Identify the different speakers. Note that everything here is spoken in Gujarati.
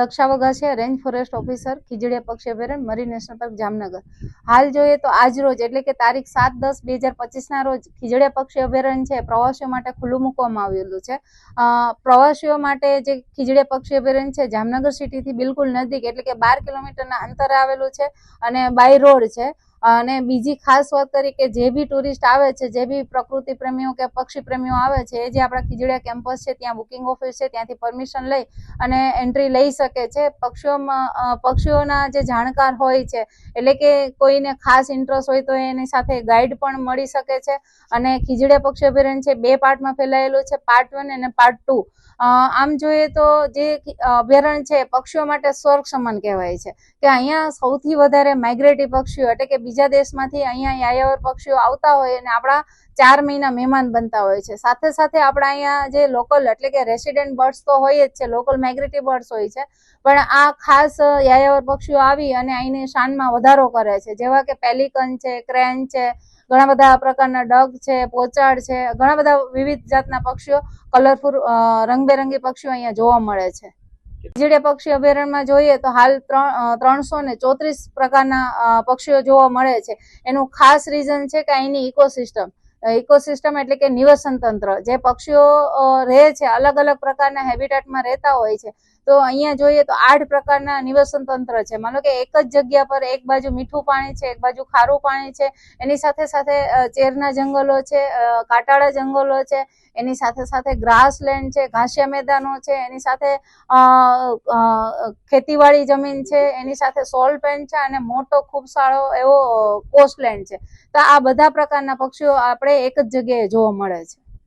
Speaker 1: દક્ષા વગા છે રેન્જ ફોરેસ્ટ ઓફિસર ખીજડીયા પક્ષી અભયારણ્ય મરી નેશનલ પાર્ક જામનગર. હાલ જોઈએ તો આજ રોજ, એટલે કે તારીખ સાત દસ બે હજાર પચીસના રોજ ખીજડીયા પક્ષી અભયારણ્ય છે, પ્રવાસીઓ માટે ખુલ્લું મૂકવામાં આવેલું છે. પ્રવાસીઓ માટે જે ખીજડીયા પક્ષી અભયારણ્ય છે, જામનગર સિટીથી બિલકુલ નજીક, એટલે કે બાર કિલોમીટરના અંતરે આવેલું છે અને બાય રોડ છે. અને બીજી ખાસ વાત કરી કે જે બી ટુરિસ્ટ આવે છે, જે બી પ્રકૃતિ પ્રેમીઓ કે પક્ષી પ્રેમીઓ આવે છે, એ જે આપણા ખીજડીયા કેમ્પસ છે, ત્યાં બુકિંગ ઓફિસ છે, ત્યાંથી પરમિશન લઈ અને એન્ટ્રી લઈ શકે છે. પક્ષીઓમાં પક્ષીઓના જે જાણકાર હોય છે, એટલે કે કોઈને ખાસ ઇન્ટરેસ્ટ હોય તો એની સાથે ગાઈડ પણ મળી શકે છે. અને ખીજડીયા પક્ષી અભયારણ્ય છે, બે પાર્ટમાં ફેલાયેલું છે પાર્ટ વન અને પાર્ટ ટુ આમ જોઈએ તો જે અભયારણ્ય છે, પક્ષીઓ માટે સ્વર્ગ સમાન કહેવાય છે. કે અહીંયા સૌથી વધારે માઇગ્રેટી પક્ષીઓ એટલે કે બીજા દેશમાંથી અહીંયા યાયાવર પક્ષીઓ આવતા હોય અને આપણા ચાર મહિના મહેમાન બનતા હોય છે. સાથે સાથે આપણા અહીંયા જે લોકલ એટલે કે રેસિડેન્ટ બર્ડ્સ તો હોય જ છે લોકલ માઇગ્રેટી બર્ડ્સ હોય છે. પણ આ ખાસ યાયાવર પક્ષીઓ આવી અને અહીંની શાનમાં વધારો કરે છે. જેવા કે પેલિકન છે ક્રેન છે, ઘણા બધા પ્રકારના ડગ છે, પોચાડ છે. ઘણા બધા વિવિધ જાતના પક્ષીઓ કલરફુલ રંગબેરંગી પક્ષીઓ અહીંયા જોવા મળે છે. ખીજડીયા પક્ષી અભયારણ્યમાં જોઈએ તો હાલ ત્રણ ત્રણસો ને ચોત્રીસ પ્રકારના પક્ષીઓ જોવા મળે છે. એનું ખાસ રીઝન છે કે અહીંની ઇકોસિસ્ટમ ઇકોસિસ્ટમ એટલે કે નિવસન તંત્ર. જે પક્ષીઓ રહે છે, અલગ અલગ પ્રકારના હેબિટેટમાં રહેતા હોય છે, તો અહીંયા જોઈએ તો આઠ પ્રકારના નિવસન તંત્ર છે. માનો કે એક જ જગ્યા પર એક બાજુ મીઠું પાણી છે, એક બાજુ ખારું પાણી છે, એની સાથે સાથે ચેરના જંગલો છે કાંટાળા જંગલો છે એની સાથે સાથે ગ્રાસલેન્ડ છે, ઘાસિયા મેદાનો છે, એની સાથે ખેતીવાડી જમીન છે, એની સાથે સોલ પેન્ટ છે અને મોટો ખૂબ સારો એવો કોસ્ટલેન્ડ છે. તો આ બધા પ્રકારના પક્ષીઓ આપણે એક જ જગ્યાએ જોવા મળે છે.